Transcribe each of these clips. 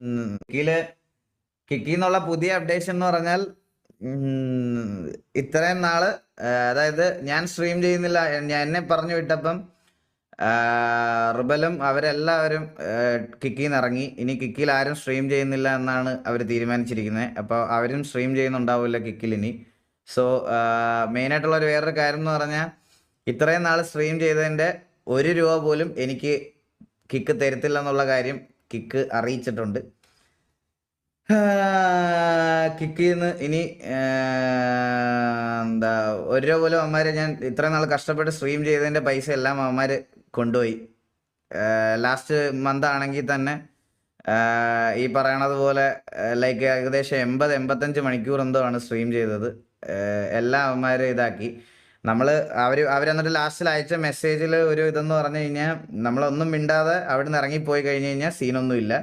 ഉം, കിക്കിൽ കിക്കി എന്നുള്ള പുതിയ അപ്ഡേഷൻ എന്ന് പറഞ്ഞാൽ ഇത്രയും നാൾ അതായത് ഞാൻ സ്ട്രീം ചെയ്യുന്നില്ല ഞാൻ എന്നെ പറഞ്ഞു വിട്ടപ്പം റുബലും അവരെല്ലാവരും കിക്കിൽ നിന്ന് ഇറങ്ങി. ഇനി കിക്കിൽ ആരും സ്ട്രീം ചെയ്യുന്നില്ല എന്നാണ് അവർ തീരുമാനിച്ചിരിക്കുന്നത് അപ്പോൾ അവരും സ്ട്രീം ചെയ്യുന്നുണ്ടാവില്ല കിക്കിൽ ഇനി. സോ മെയിനായിട്ടുള്ള ഒരു വേറൊരു കാര്യം എന്ന് പറഞ്ഞാൽ ഇത്രയും നാൾ സ്ട്രീം ചെയ്തതിന്റെ ഒരു രൂപ പോലും എനിക്ക് കിക്ക് തരത്തില്ല എന്നുള്ള കാര്യം കിക്ക് അറിയിച്ചിട്ടുണ്ട്. കിക്കിൽ നിന്ന് ഇനി എന്താ രൂപ പോലും അമ്മമാര് ഞാൻ ഇത്ര നാൾ കഷ്ടപ്പെട്ട് സ്ട്രീം ചെയ്തതിന്റെ പൈസ എല്ലാം അവന്മാര് കൊണ്ടുപോയി. ലാസ്റ്റ് മന്ത് ആണെങ്കിൽ തന്നെ ഈ പറയണത് പോലെ ലൈക്ക് ഏകദേശം എൺപത് എൺപത്തഞ്ച് മണിക്കൂർ എന്തോ ആണ് സ്ട്രീം ചെയ്തത്. എല്ലാ അവന്മാര് ഇതാക്കി. നമ്മൾ അവർ അവരെന്നിട്ട് ലാസ്റ്റിൽ അയച്ച മെസ്സേജിൽ ഒരു ഇതെന്ന് പറഞ്ഞു കഴിഞ്ഞാൽ നമ്മളൊന്നും മിണ്ടാതെ അവിടെ നിന്ന് ഇറങ്ങിപ്പോയി കഴിഞ്ഞ് കഴിഞ്ഞാൽ സീനൊന്നുമില്ല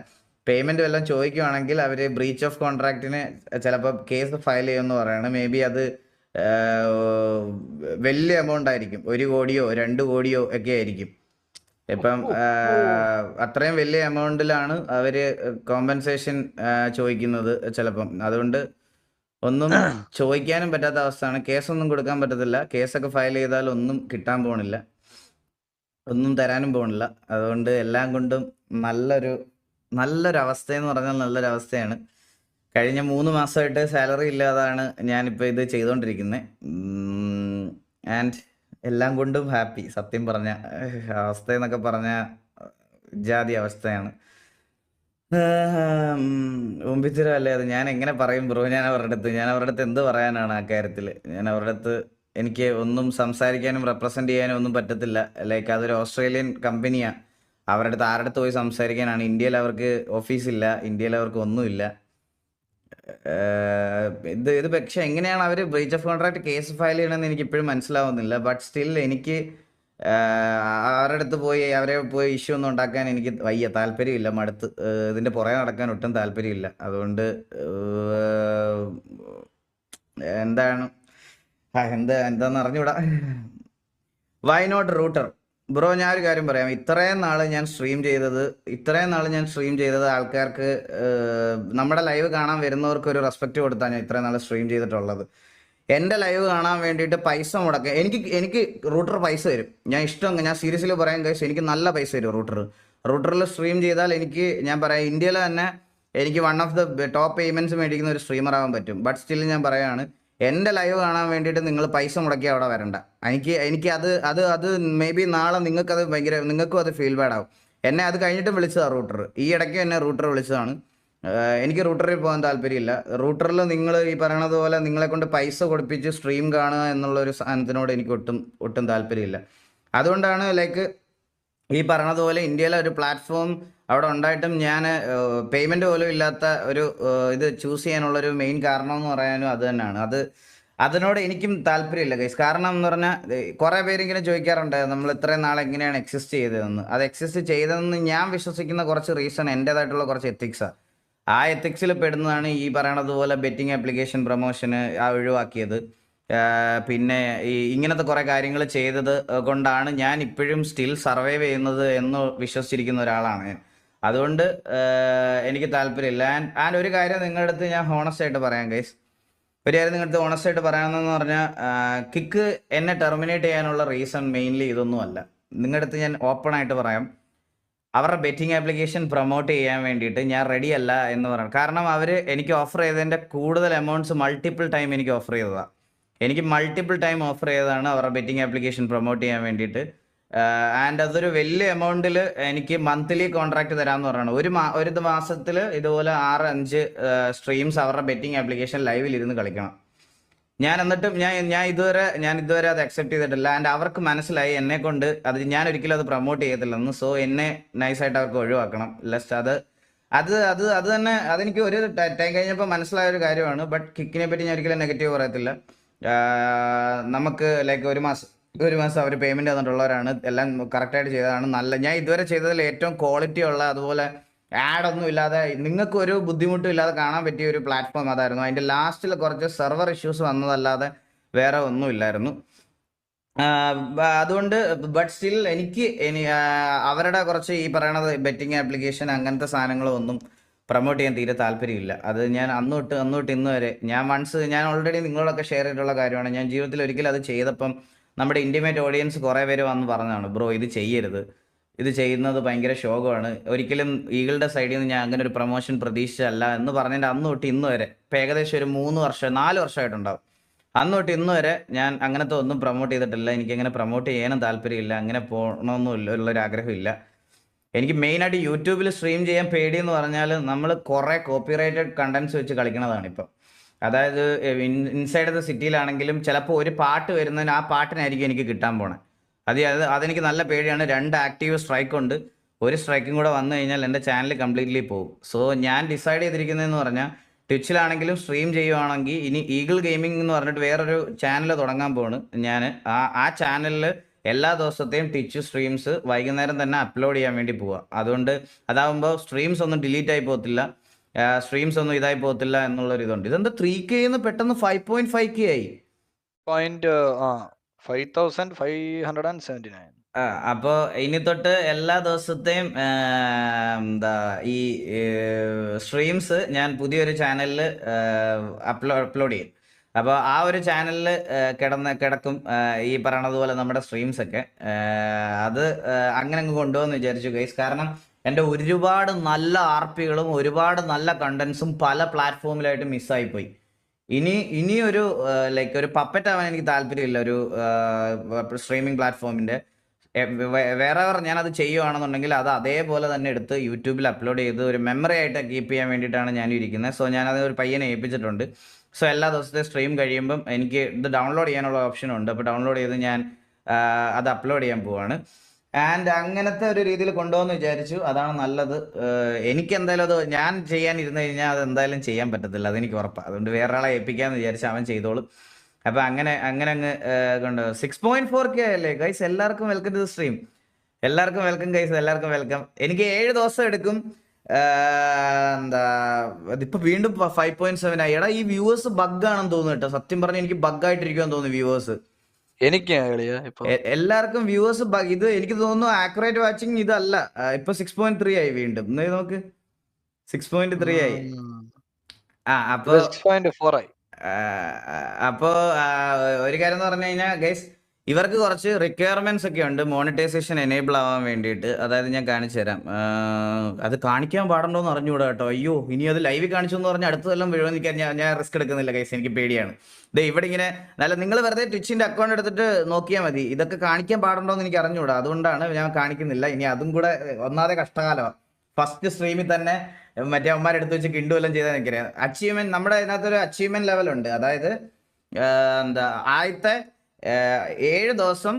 പേയ്മെന്റ് വല്ലതും ചോദിക്കുവാണെങ്കിൽ അവർ ബ്രീച്ച് ഓഫ് കോൺട്രാക്റ്റിന് ചിലപ്പോൾ കേസ് ഫയൽ ചെയ്യുമെന്ന് പറയണം. മേ ബി അത് വലിയ എമൗണ്ട് ആയിരിക്കും. ഒരു കോടിയോ രണ്ട് കോടിയോ ഒക്കെ ആയിരിക്കും. ഇപ്പം അത്രയും വലിയ എമൗണ്ടിലാണ് അവർ കോമ്പൻസേഷൻ ചോദിക്കുന്നത് ചിലപ്പം. അതുകൊണ്ട് ഒന്നും ചോദിക്കാനും പറ്റാത്ത അവസ്ഥയാണ്. കേസൊന്നും കൊടുക്കാൻ പറ്റത്തില്ല. കേസൊക്കെ ഫയൽ ചെയ്താൽ ഒന്നും കിട്ടാൻ പോണില്ല. ഒന്നും തരാനും പോണില്ല. അതുകൊണ്ട് എല്ലാം കൊണ്ടും നല്ലൊരു നല്ലൊരു അവസ്ഥയെന്ന് പറഞ്ഞാൽ നല്ലൊരു അവസ്ഥയാണ് കഴിഞ്ഞ മൂന്ന് മാസമായിട്ട് സാലറി ഇല്ലാതാണ് ഞാനിപ്പോൾ ഇത് ചെയ്തുകൊണ്ടിരിക്കുന്നത് ആൻഡ് എല്ലാം കൊണ്ടും ഹാപ്പി. സത്യം പറഞ്ഞ അവസ്ഥ എന്നൊക്കെ പറഞ്ഞ ജാതി അവസ്ഥയാണ്. മുമ്പിത്തിര അല്ലേ അത് ഞാൻ എങ്ങനെ പറയും ബ്രോ ഞാൻ അവരുടെ അടുത്ത് ഞാൻ അവരുടെ അടുത്ത് എന്ത് പറയാനാണ് ആ കാര്യത്തിൽ ഞാൻ അവരുടെ അടുത്ത് എനിക്ക് ഒന്നും സംസാരിക്കാനും റെപ്രസെന്റ് ചെയ്യാനും ഒന്നും പറ്റത്തില്ല ലൈക്ക് അതൊരു ഓസ്ട്രേലിയൻ കമ്പനിയാണ് അവരുടെ അടുത്ത് ആരുടെ അടുത്ത് പോയി സംസാരിക്കാനാണ് ഇന്ത്യയിൽ അവർക്ക് ഓഫീസ് ഇല്ല ഇന്ത്യയിൽ അവർക്ക് ഒന്നുമില്ല ഇത് ഇത് പക്ഷെ എങ്ങനെയാണ് അവർ breach of contract case file ചെയ്യണമെന്ന് എനിക്ക് ഇപ്പോഴും മനസ്സിലാവുന്നില്ല ബട്ട് സ്റ്റിൽ എനിക്ക് അവരുടെ അടുത്ത് പോയി അവരെ പോയി ഇഷ്യൂ ഒന്നും ഉണ്ടാക്കാൻ എനിക്ക് വയ്യ. താല്പര്യമില്ല മടുത്ത്. ഇതിന്റെ പുറകെ നടക്കാൻ ഒട്ടും താല്പര്യമില്ല. അതുകൊണ്ട് എന്താണ്? എന്താ എന്താന്ന് അറിഞ്ഞൂടാ. വൈ നോട്ട് റൂട്ടർ ബ്രോ ഞാൻ ഒരു കാര്യം പറയാം. ഇത്രയും നാൾ ഞാൻ സ്ട്രീം ചെയ്തത് ഇത്രയും നാൾ ഞാൻ സ്ട്രീം ചെയ്തത് ആൾക്കാർക്ക് നമ്മുടെ ലൈവ് കാണാൻ വരുന്നവർക്ക് ഒരു റെസ്പെക്ട് കൊടുത്താണ് ഞാൻ ഇത്രയും നാൾ സ്ട്രീം ചെയ്തിട്ടുള്ളത്. എന്റെ ലൈവ് കാണാൻ വേണ്ടിയിട്ട് പൈസ മുടക്കുക എനിക്ക് എനിക്ക് റൂട്ടർ പൈസ തരും. ഞാൻ ഇഷ്ടം ഞാൻ സീരിയസ്ലി പറയാൻ കഴിച്ചു എനിക്ക് നല്ല പൈസ തരും റൂട്ടർ. റൂട്ടറിൽ സ്ട്രീം ചെയ്താൽ എനിക്ക് ഞാൻ പറയാം ഇന്ത്യയിൽ തന്നെ എനിക്ക് one of the top payments മേടിക്കുന്ന ഒരു സ്ട്രീമർ ആവാൻ പറ്റും. ബട്ട് സ്റ്റിൽ ഞാൻ പറയാണ് എന്റെ ലൈവ് കാണാൻ വേണ്ടിയിട്ട് നിങ്ങൾ പൈസ മുടക്കി അവിടെ വരണ്ട. എനിക്ക് എനിക്ക് അത് അത് അത് മേ ബി നാളെ നിങ്ങൾക്കത് ഭയങ്കര നിങ്ങൾക്കും അത് ഫീൽ ബാഡ് എന്നെ അത് കഴിഞ്ഞിട്ട് വിളിച്ചതാണ് റൂട്ടർ. ഈ ഇടയ്ക്ക് എന്നെ റൂട്ടർ വിളിച്ചതാണ്. എനിക്ക് റൂട്ടറിൽ പോകാൻ താല്പര്യമില്ല. റൂട്ടറിൽ നിങ്ങൾ ഈ പറയണത് പോലെ നിങ്ങളെ കൊണ്ട് പൈസ കൊടുപ്പിച്ച് സ്ട്രീം കാണുക എന്നുള്ള ഒരു സാധനത്തിനോട് എനിക്ക് ഒട്ടും ഒട്ടും താല്പര്യമില്ല. അതുകൊണ്ടാണ് ലൈക്ക് ഈ പറഞ്ഞതുപോലെ ഇന്ത്യയിലെ ഒരു പ്ലാറ്റ്ഫോം അവിടെ ഉണ്ടായിട്ടും ഞാൻ പേയ്മെന്റ് പോലും ഇല്ലാത്ത ഒരു ഇത് ചൂസ് ചെയ്യാനുള്ള ഒരു മെയിൻ കാരണം എന്ന് പറയാനും അത് തന്നെയാണ്. അത് അതിനോട് എനിക്കും താല്പര്യമില്ല ഗൈസ് കാരണം എന്ന് പറഞ്ഞാൽ കുറേ പേരിങ്ങനെ ചോദിക്കാറുണ്ട് നമ്മൾ ഇത്രയും നാൾ എങ്ങനെയാണ് എക്സിസ്റ്റ് ചെയ്തതെന്ന്? അത് എക്സിസ്റ്റ് ചെയ്തതെന്ന് ഞാൻ വിശ്വസിക്കുന്ന കുറച്ച് റീസൺ എന്റെതായിട്ടുള്ള കുറച്ച് എത്തിക്സാണ് ആ എത്തിക്സിൽ പെടുന്നതാണ് ഈ പറയണത് പോലെ ബെറ്റിംഗ് ആപ്ലിക്കേഷൻ പ്രൊമോഷന് ഒഴിവാക്കിയത്. പിന്നെ ഈ ഇങ്ങനത്തെ കുറെ കാര്യങ്ങൾ ചെയ്തത് കൊണ്ടാണ് ഞാൻ ഇപ്പോഴും സ്റ്റിൽ സർവൈവ് ചെയ്യുന്നത് എന്ന് വിശ്വസിച്ചിരിക്കുന്ന ഒരാളാണ്. അതുകൊണ്ട് എനിക്ക് താല്പര്യമില്ല. ആൻഡ് ആൻഡ് ഒരു കാര്യം നിങ്ങളുടെ അടുത്ത് ഞാൻ ഹോണസ്റ്റ് ആയിട്ട് പറയാം ഗൈസ് ഒരു കാര്യം നിങ്ങളുടെ അടുത്ത് ഹോണസ്റ്റ് ആയിട്ട് പറയാമെന്ന് പറഞ്ഞാൽ കിക്ക് എന്നെ ടെർമിനേറ്റ് ചെയ്യാനുള്ള റീസൺ മെയിൻലി ഇതൊന്നുമല്ല. നിങ്ങളുടെ അടുത്ത് ഞാൻ ഓപ്പൺ ആയിട്ട് പറയാം. അവരുടെ ബെറ്റിംഗ് ആപ്ലിക്കേഷൻ പ്രൊമോട്ട് ചെയ്യാൻ വേണ്ടിയിട്ട് ഞാൻ റെഡി അല്ല എന്ന് പറഞ്ഞു. കാരണം അവർ എനിക്ക് ഓഫർ ചെയ്തതിന്റെ കൂടുതൽ എമൗണ്ട്സ് മൾട്ടിപ്പിൾ ടൈം എനിക്ക് ഓഫർ ചെയ്തതാണ് എനിക്ക് മൾട്ടിപ്പിൾ ടൈം ഓഫർ ചെയ്തതാണ് അവരുടെ ബെറ്റിംഗ് ആപ്ലിക്കേഷൻ പ്രൊമോട്ട് ചെയ്യാൻ വേണ്ടിയിട്ട്. ആൻഡ് അതൊരു വലിയ എമൗണ്ടിൽ എനിക്ക് മന്ത്ലി കോൺട്രാക്ട് തരാമെന്ന് പറയണം ഒരു മാ ഒരു മാസത്തിൽ ഇതുപോലെ ആറ് അഞ്ച് സ്ട്രീംസ് അവരുടെ ബെറ്റിംഗ് ആപ്ലിക്കേഷൻ ലൈവിൽ ഇരുന്ന് കളിക്കണം. ഞാൻ എന്നിട്ടും ഞാൻ ഞാൻ ഇതുവരെ ഞാൻ ഇതുവരെ അത് അക്സെപ്റ്റ് ചെയ്തിട്ടില്ല. ആൻഡ് അവർക്ക് മനസ്സിലായി എന്നെ കൊണ്ട് അത് ഞാൻ ഒരിക്കലും അത് പ്രൊമോട്ട് ചെയ്യത്തില്ലെന്ന് സോ എന്നെ നൈസായിട്ട് അവർക്ക് ഒഴിവാക്കണം. ലസ്റ്റ് അത് അത് അത് അത് തന്നെ അതെനിക്ക് ഒരു ടൈം കഴിഞ്ഞപ്പോൾ മനസ്സിലായ ഒരു കാര്യമാണ്. ബട്ട് കിക്കിനെ പറ്റി ഞാൻ ഒരിക്കലും നെഗറ്റീവ് പറയത്തില്ല. നമുക്ക് ലൈക്ക് ഒരു മാസം ഒരു മാസം അവർ പേയ്മെന്റ് തന്നിട്ടുള്ളവരാണ്. എല്ലാം കറക്റ്റായിട്ട് ചെയ്തതാണ്. നല്ല ഞാൻ ഇതുവരെ ചെയ്തതിൽ ഏറ്റവും ക്വാളിറ്റി ഉള്ള അതുപോലെ ആഡ് ഒന്നും ഇല്ലാതെ നിങ്ങൾക്ക് ഒരു ബുദ്ധിമുട്ടും ഇല്ലാതെ കാണാൻ പറ്റിയ ഒരു പ്ലാറ്റ്ഫോം അതായിരുന്നു. അതിന്റെ ലാസ്റ്റിൽ കുറച്ച് സെർവർ ഇഷ്യൂസ് വന്നതല്ലാതെ വേറെ ഒന്നും ഇല്ലായിരുന്നു. അതുകൊണ്ട് ബട്ട് സ്റ്റിൽ എനിക്ക് അവരുടെ കുറച്ച് ഈ പറയണത് ബെറ്റിംഗ് ആപ്ലിക്കേഷൻ അങ്ങനത്തെ സാധനങ്ങളൊന്നും പ്രൊമോട്ട് ചെയ്യാൻ തീരെ താല്പര്യമില്ല. അത് ഞാൻ അന്ന് തൊട്ട് ഇന്ന് വരെ ഞാൻ വൺസ് ഞാൻ ഓൾറെഡി നിങ്ങളോടൊക്കെ ഷെയർ ചെയ്തിട്ടുള്ള കാര്യമാണ്. ഞാൻ ജീവിതത്തിൽ ഒരിക്കലും അത് ചെയ്തപ്പം നമ്മുടെ ഇന്റിമേറ്റ് ഓഡിയൻസ് കുറേ പേര് വന്ന് പറഞ്ഞതാണ് ബ്രോ ഇത് ചെയ്യരുത്. ഇത് ചെയ്യുന്നത് ഭയങ്കര ശോകമാണ്. ഒരിക്കലും ഈഗിളുടെ സൈഡിൽ നിന്ന് ഞാൻ അങ്ങനെ ഒരു പ്രൊമോഷൻ പ്രതീക്ഷിച്ചല്ല എന്ന് പറഞ്ഞതിന്റെ അന്ന് തൊട്ട് ഇന്ന് വരെ. ഇപ്പം ഏകദേശം ഒരു മൂന്ന് വർഷം നാല് വർഷമായിട്ടുണ്ടാവും. അന്ന് തൊട്ട് ഇന്ന് വരെ ഞാൻ അങ്ങനത്തെ ഒന്നും പ്രൊമോട്ട് ചെയ്തിട്ടില്ല. എനിക്ക് അങ്ങനെ പ്രൊമോട്ട് ചെയ്യാനും താല്പര്യമില്ല. അങ്ങനെ പോകണമെന്നും ഉള്ളൊരു ആഗ്രഹമില്ല. എനിക്ക് മെയിനായിട്ട് യൂട്യൂബിൽ സ്ട്രീം ചെയ്യാൻ എന്ന് പറഞ്ഞാൽ നമ്മൾ കുറേ കോപ്പിറൈറ്റഡ് കണ്ടൻസ് വെച്ച് കളിക്കുന്നതാണ് ഇപ്പം. അതായത് ഇൻസൈഡ് ദ സിറ്റിയിലാണെങ്കിലും ചിലപ്പോൾ ഒരു പാട്ട് വരുന്നതിന് ആ പാട്ടിനായിരിക്കും എനിക്ക് കിട്ടാൻ പോണേ. അത് അത് അതെനിക്ക് നല്ല പേടിയാണ്. രണ്ട് ആക്റ്റീവ് സ്ട്രൈക്ക് ഉണ്ട്. ഒരു സ്ട്രൈക്കും കൂടെ വന്നു കഴിഞ്ഞാൽ എന്റെ ചാനൽ കംപ്ലീറ്റ്ലി പോകും സോ ഞാൻ ഡിസൈഡ് ചെയ്തിരിക്കുന്നതെന്ന് പറഞ്ഞാൽ ട്വിച്ചിലാണെങ്കിലും സ്ട്രീം ചെയ്യുവാണെങ്കിൽ ഇനി ഈഗിൾ ഗെയിമിംഗ് എന്ന് പറഞ്ഞിട്ട് വേറൊരു ചാനൽ തുടങ്ങാൻ പോണ് ഞാൻ ആ ആ ചാനലിൽ എല്ലാ ദിവസത്തെയും ട്വിച്ച് സ്ട്രീംസ് വൈകുന്നേരം തന്നെ അപ്ലോഡ് ചെയ്യാൻ വേണ്ടി പോവുക അതുകൊണ്ട് അതാവുമ്പോൾ സ്ട്രീംസ് ഒന്നും ഡിലീറ്റ് ആയി പോകത്തില്ല. സ്ട്രീംസ് ഒന്നും ഇതായി പോകത്തില്ല എന്നുള്ളൊരു ഇതുണ്ട് ഇതെന്താ ത്രീ കെന്ന് പെട്ടെന്ന് ഫൈവ് പോയിന്റ് ഫൈവ് കെ ആയി? പോയിന്റ് ഫൈവ് അപ്പോൾ ഇനി തൊട്ട് എല്ലാ ദിവസത്തെയും എന്താ ഈ സ്ട്രീംസ് ഞാൻ പുതിയൊരു ചാനലിൽ അപ്ലോ അപ്ലോഡ് ചെയ്യും. അപ്പോൾ ആ ഒരു ചാനലിൽ കിടന്ന് കിടക്കും ഈ പറയണതുപോലെ നമ്മുടെ സ്ട്രീംസ് ഒക്കെ. അത് അങ്ങനെ അങ്ങ് കൊണ്ടുപോകുമെന്ന് വിചാരിച്ചു ഗൈസ് കാരണം എന്റെ ഒരുപാട് നല്ല ആർ പികളും ഒരുപാട് നല്ല കണ്ടന്റ്സും പല പ്ലാറ്റ്ഫോമിലായിട്ട് മിസ്സായിപ്പോയി ഇനി ഇനി ഒരു ലൈക്ക് ഒരു പപ്പറ്റ് ആവാൻ എനിക്ക് താല്പര്യമില്ല ഒരു സ്ട്രീമിംഗ് പ്ലാറ്റ്ഫോമിന്റെ വേറെ ഞാൻ അത് ചെയ്യുവാണെന്നുണ്ടെങ്കിൽ അത് അതേപോലെ തന്നെ എടുത്ത് യൂട്യൂബിൽ അപ്ലോഡ് ചെയ്ത് ഒരു മെമ്മറി ആയിട്ട് കീപ്പ് ചെയ്യാൻ വേണ്ടിയിട്ടാണ് ഞാൻ ഇരിക്കുന്നത്. സോ ഞാനത് ഒരു പയ്യനെ ഏൽപ്പിച്ചിട്ടുണ്ട്. സോ എല്ലാ ദിവസത്തെ സ്ട്രീം കഴിയുമ്പം എനിക്ക് ഇത് ഡൗൺലോഡ് ചെയ്യാനുള്ള ഓപ്ഷൻ ഉണ്ട്. അപ്പോൾ ഡൗൺലോഡ് ചെയ്ത് ഞാൻ അത് അപ്ലോഡ് ചെയ്യാൻ പോവാണ്. ആൻഡ് അങ്ങനത്തെ ഒരു രീതിയിൽ കൊണ്ടുവന്ന് വിചാരിച്ചു. അതാണ് നല്ലത്. എനിക്ക് എന്തായാലും അത് ഞാൻ ചെയ്യാൻ ഇരുന്ന് കഴിഞ്ഞാൽ അത് എന്തായാലും ചെയ്യാൻ പറ്റത്തില്ല. അതെനിക്ക് ഉറപ്പാണ് അതുകൊണ്ട് വേറെ ആളെ ഏൽപ്പിക്കാന്ന് വിചാരിച്ചു അവൻ ചെയ്തോളും. അപ്പൊ അങ്ങനെ അങ്ങനെ അങ്ങ് കൊണ്ട് സിക്സ് പോയിന്റ് ഫോർ കെ അല്ലേ? ഗൈസ് എല്ലാവർക്കും വെൽക്കം ടു സ്ട്രീം എല്ലാവർക്കും വെൽക്കം ഗൈസ് എല്ലാവർക്കും വെൽക്കം എനിക്ക് ഏഴ് ദിവസം എടുക്കും. എന്താ ഇതിപ്പോ വീണ്ടും ഫൈവ് പോയിന്റ് സെവൻ ആയി. എടാ ഈ വ്യൂവേഴ്സ് ബഗ് ആണെന്ന് തോന്നുന്നു കേട്ടോ. സത്യം പറഞ്ഞാൽ എനിക്ക് ബഗ് ആയിട്ടിരിക്കുമെന്ന് തോന്നുന്നു വ്യൂവേഴ്സ് എനിക്ക് എല്ലാവർക്കും വ്യൂവേഴ്സ് ഇത് എനിക്ക് തോന്നുന്നു ആക്യുറേറ്റ് വാച്ചിങ് ഇതല്ല. ഇപ്പൊ സിക്സ് പോയിന്റ് ത്രീ ആയി വീണ്ടും. നോക്ക് സിക്സ് പോയിന്റ് ത്രീ ആയി. ആ അപ്പൊ അപ്പോ ഒരു കാര്യം എന്ന് പറഞ്ഞു കഴിഞ്ഞാൽ ഗൈസ് ഇവർക്ക് കുറച്ച് റിക്വയർമെന്റ്സ് ഒക്കെ ഉണ്ട്. മോണിറ്റൈസേഷൻ എനേബിൾ ആവാൻ വേണ്ടിയിട്ട്. അതായത് ഞാൻ കാണിച്ചു തരാം. അത് കാണിക്കാൻ പാടുണ്ടോ എന്ന് അറിഞ്ഞുകൂടാ കേട്ടോ. അയ്യോ ഇനി അത് ലൈവ് കാണിച്ചു എന്ന് പറഞ്ഞാൽ അടുത്തതെല്ലാം വീഴുമെന്ന് നിൽക്കാൻ ഞാൻ ഞാൻ റിസ്ക് എടുക്കുന്നില്ല കൈസ് എനിക്ക് പേടിയാണ്. ദേ ഇവിടെ ഇങ്ങനെ അല്ല നിങ്ങൾ വെറുതെ ട്വിച്ചിന്റെ അക്കൗണ്ട് എടുത്തിട്ട് നോക്കിയാൽ മതി. ഇതൊക്കെ കാണിക്കാൻ പാടുണ്ടോ എന്ന് എനിക്ക് അറിഞ്ഞുകൂടാ. അതുകൊണ്ടാണ് ഞാൻ കാണിക്കുന്നില്ല. ഇനി അതും കൂടെ ഒന്നാതെ കഷ്ടകാലമാണ് ഫസ്റ്റ് സ്ട്രീമിൽ തന്നെ മറ്റേ അമ്മമാരെ എടുത്ത് വെച്ച് കിണ്ടു എല്ലാം ചെയ്താൽ എനിക്കറിയാം അച്ചീവ്മെന്റ് നമ്മുടെ അതിനകത്തൊരു അച്ചീവ്മെന്റ് ലെവലുണ്ട് അതായത് എന്താ ആദ്യത്തെ ഏഴ് ദിവസം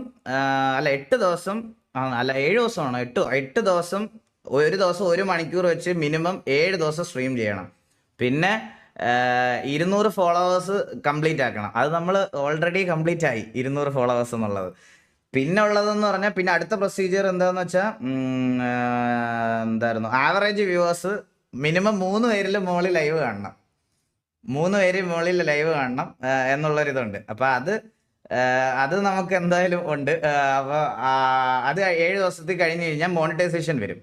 അല്ല എട്ട് ദിവസം അല്ല ഏഴ് ദിവസമാണോ? എട്ട് എട്ട് ദിവസം ഒരു ദിവസം ഒരു മണിക്കൂർ വെച്ച് മിനിമം ഏഴ് ദിവസം സ്ട്രീം ചെയ്യണം. പിന്നെ ഇരുന്നൂറ് ഫോളോവേഴ്സ് കംപ്ലീറ്റ് ആക്കണം. അത് നമ്മൾ ഓൾറെഡി കംപ്ലീറ്റ് ആയി ഇരുന്നൂറ് ഫോളോവേഴ്സ് എന്നുള്ളത്. പിന്നെ ഉള്ളതെന്ന് പറഞ്ഞാൽ പിന്നെ അടുത്ത പ്രൊസീജിയർ എന്താന്ന് വെച്ചാൽ എന്തായിരുന്നു? ആവറേജ് വ്യൂവേഴ്സ് മിനിമം മൂന്ന് പേരിൽ മുകളിൽ ലൈവ് കാണണം. മൂന്ന് പേര് മുകളിൽ ലൈവ് കാണണം എന്നുള്ളൊരിതുണ്ട്. അപ്പോൾ അത് അത് നമുക്ക് എന്തായാലും ഉണ്ട് അപ്പോൾ അത് ഏഴ് ദിവസത്തിൽ കഴിഞ്ഞ് കഴിഞ്ഞാൽ മോണിറ്റൈസേഷൻ വരും.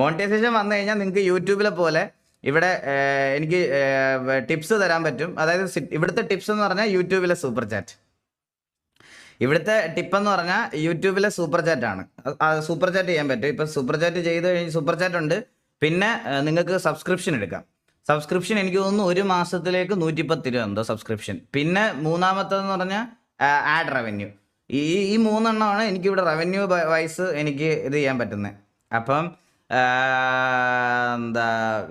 മോണിറ്റൈസേഷൻ വന്നു കഴിഞ്ഞാൽ നിങ്ങൾക്ക് യൂട്യൂബിലെ പോലെ ഇവിടെ എനിക്ക് ടിപ്സ് തരാൻ പറ്റും. അതായത് ഇവിടുത്തെ ടിപ്സ് എന്ന് പറഞ്ഞാൽ യൂട്യൂബിലെ സൂപ്പർ ചാറ്റ് ഇവിടുത്തെ ടിപ്പ് എന്ന് പറഞ്ഞാൽ യൂട്യൂബിലെ സൂപ്പർ ചാറ്റ് ആണ്. സൂപ്പർ ചാറ്റ് ചെയ്യാൻ പറ്റും. ഇപ്പം സൂപ്പർ ചാറ്റ് ചെയ്ത് കഴിഞ്ഞ് സൂപ്പർ ചാറ്റ് ഉണ്ട്. പിന്നെ നിങ്ങൾക്ക് സബ്സ്ക്രിപ്ഷൻ എടുക്കാം. സബ്സ്ക്രിപ്ഷൻ എനിക്ക് തോന്നുന്നു ഒരു മാസത്തിലേക്ക് നൂറ്റിപ്പത്ത് രൂപ എന്തോ സബ്സ്ക്രിപ്ഷൻ പിന്നെ മൂന്നാമത്തേന്ന് പറഞ്ഞാൽ ആഡ് റവന്യൂ ഈ ഈ മൂന്നെണ്ണമാണ് എനിക്കിവിടെ റവന്യൂ വൈസ് എനിക്ക് ഇത് ചെയ്യാൻ പറ്റുന്നത് അപ്പം എന്താ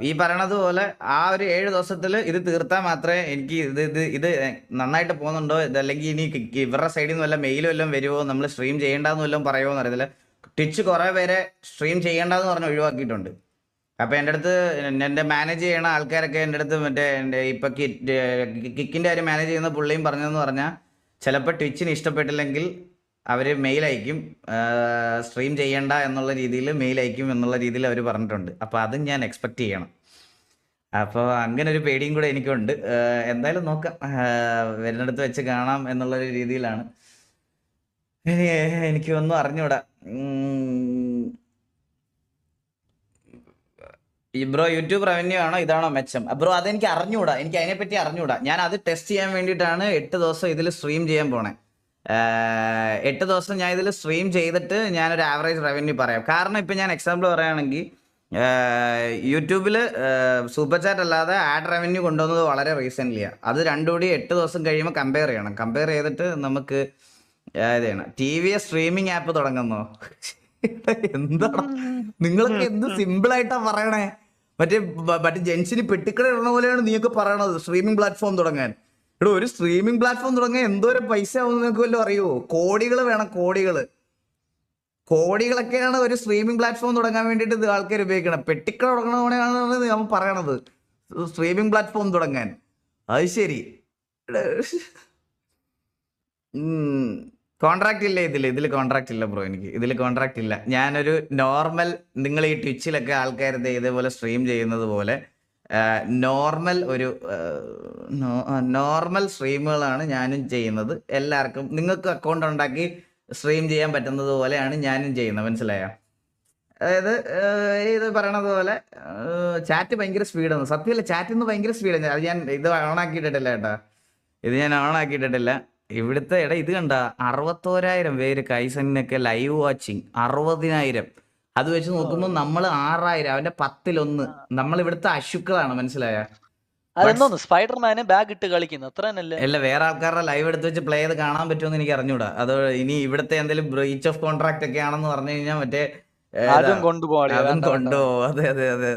ഈ പറയണത് പോലെ ആ ഒരു ഏഴ് ദിവസത്തിൽ ഇത് തീർത്താൽ മാത്രമേ എനിക്ക് ഇത് ഇത് ഇത് നന്നായിട്ട് പോകുന്നുണ്ടോ? ഇതല്ലെങ്കിൽ ഇനി ഇവരുടെ സൈഡിൽ നിന്ന് വല്ല മെയിലും വല്ലതും വരുമോ നമ്മൾ സ്ട്രീം ചെയ്യേണ്ടെന്ന് വല്ലതും പറയുമോ എന്ന് അറിയത്തില്ല. ട്വിച്ച് കുറേ പേരെ സ്ട്രീം ചെയ്യേണ്ടെന്ന് പറഞ്ഞ് ഒഴിവാക്കിയിട്ടുണ്ട്. അപ്പം എന്റെ അടുത്ത് എന്റെ മാനേജ് ചെയ്യണ ആൾക്കാരൊക്കെ എന്റെ അടുത്ത് മറ്റേ എന്റെ ഇപ്പം കിറ്റ് കിക്കിന്റെ കാര്യം മാനേജ് ചെയ്യുന്ന പുള്ളിയും പറഞ്ഞതെന്ന് പറഞ്ഞാൽ ചിലപ്പോൾ ട്വിച്ചിന് ഇഷ്ടപ്പെട്ടില്ലെങ്കിൽ അവർ മെയിൽ അയക്കും. സ്ട്രീം ചെയ്യണ്ട എന്നുള്ള രീതിയിൽ മെയിൽ അയക്കും എന്നുള്ള രീതിയിൽ അവർ പറഞ്ഞിട്ടുണ്ട്. അപ്പോൾ അതും ഞാൻ എക്സ്പെക്റ്റ് ചെയ്യണം. അപ്പോൾ അങ്ങനെ ഒരു പേടിയും കൂടെ എനിക്കുണ്ട്. എന്തായാലും നോക്കാം. വരുന്നിടത്ത് വെച്ച് കാണാം എന്നുള്ളൊരു രീതിയിലാണ്. എനിക്ക് ഒന്നും അറിഞ്ഞൂടാ. ഈ ബ്രോ യൂട്യൂബ് റവന്യൂ ആണോ ഇതാണോ മെച്ചം? ബ്രോ അതെനിക്ക് അറിഞ്ഞുകൂടാ എനിക്ക് അതിനെപ്പറ്റി അറിഞ്ഞുകൂടാ ഞാൻ അത് ടെസ്റ്റ് ചെയ്യാൻ വേണ്ടിയിട്ടാണ് എട്ട് ദിവസം ഇതിൽ സ്ട്രീം ചെയ്യാൻ പോണേ. എട്ട് ദിവസം ഞാൻ ഇതിൽ സ്ട്രീം ചെയ്തിട്ട് ഞാനൊരു ആവറേജ് റവന്യൂ പറയാം. കാരണം ഇപ്പം ഞാൻ എക്സാമ്പിൾ പറയുകയാണെങ്കിൽ യൂട്യൂബിൽ സൂപ്പർ ചാറ്റ് അല്ലാതെ ആഡ് റവന്യൂ കൊണ്ടുവന്നത് വളരെ റീസെന്റ്ലിയാണ് അത് രണ്ടുകൂടി എട്ട് ദിവസം കഴിയുമ്പോൾ കമ്പയർ ചെയ്യണം. കമ്പയർ ചെയ്തിട്ട് നമുക്ക് ഇതാണ് ടി വി സ്ട്രീമിംഗ് ആപ്പ് തുടങ്ങുന്നോ? എന്താണ് നിങ്ങളൊക്കെ എന്ത് സിമ്പിൾ ആയിട്ടാ പറയണേ? മറ്റേ മറ്റേ ജെൻസിന് പെട്ടിക്കട ഇടുന്ന പോലെയാണ് നീയൊക്കെ പറയണത് സ്ട്രീമിംഗ് പ്ലാറ്റ്ഫോം തുടങ്ങാൻ. ഇവിടെ ഒരു സ്ട്രീമിംഗ് പ്ലാറ്റ്ഫോം തുടങ്ങാൻ എന്തോരം പൈസ ആവും നിങ്ങൾക്ക് വല്ലതും അറിയുമോ കോടികൾ വേണം കോടികൾ കോടികളൊക്കെയാണ് ഒരു സ്ട്രീമിംഗ് പ്ലാറ്റ്ഫോം തുടങ്ങാൻ വേണ്ടിയിട്ട് ആൾക്കാർ ഉപയോഗിക്കണം പെട്ടിക്കട തുടങ്ങണമാണ് നമ്മൾ പറയണത്. സ്ട്രീമിംഗ് പ്ലാറ്റ്ഫോം തുടങ്ങാൻ. അത് ശരി. കോൺട്രാക്ട് ഇല്ല ഇതിൽ ഇതിൽ കോൺട്രാക്ട് ഇല്ല ബ്രോ എനിക്ക്. ഇതിൽ കോൺട്രാക്ട് ഇല്ല. ഞാനൊരു നോർമൽ നിങ്ങൾ ഈ ട്വിച്ചിലൊക്കെ ആൾക്കാർ ഇതേപോലെ സ്ട്രീം ചെയ്യുന്നത് പോലെ നോർമൽ ഒരു നോർമൽ സ്ട്രീമുകളാണ് ഞാനും ചെയ്യുന്നത്. എല്ലാവർക്കും നിങ്ങൾക്ക് അക്കൗണ്ട് ഉണ്ടാക്കി സ്ട്രീം ചെയ്യാൻ പറ്റുന്നത് പോലെയാണ് ഞാനും ചെയ്യുന്നത്. മനസ്സിലായ? അതായത് ഇത് പറയണത് പോലെ ചാറ്റ് ഭയങ്കര സ്പീഡാണ് സത്യമല്ല ചാറ്റ് ഇന്ന് ഭയങ്കര സ്പീഡാണ് അത് ഞാൻ ഇത് ഓൺ ആക്കിയിട്ടില്ല കേട്ടാ. ഇത് ഞാൻ ഓൺ ആക്കിയിട്ടില്ല ഇവിടുത്തെ എടാ ഇത് കണ്ട അറുപത്തോരായിരം പേര് കൈസനൊക്കെ ലൈവ് വാച്ചിങ് അറുപതിനായിരം. അത് വെച്ച് നോക്കുമ്പോൾ നമ്മൾ ആറായിരം അവന്റെ പത്തിലൊന്ന്. നമ്മൾ ഇവിടുത്തെ അശുക്കളാണ് മനസ്സിലായ? അതെന്തോന്ന് സ്പൈഡർമാന് ബാഗ് ഇട്ട് കളിക്കുന്നു അത്ര അല്ല വേറെ ആൾക്കാരുടെ ലൈവ് എടുത്ത് വെച്ച് പ്ലേ ചെയ്ത് കാണാൻ പറ്റുമെന്ന് എനിക്ക് അറിഞ്ഞൂടാ. അത് ഇനി ഇവിടുത്തെ എന്തെങ്കിലും ബ്രീച്ച് ഓഫ് കോൺട്രാക്ട് ഒക്കെ ആണെന്ന് പറഞ്ഞു കഴിഞ്ഞാൽ മറ്റേ? അതും കൊണ്ടുപോകാം അതും കൊണ്ടുപോകും അതെ അതെ അതെ.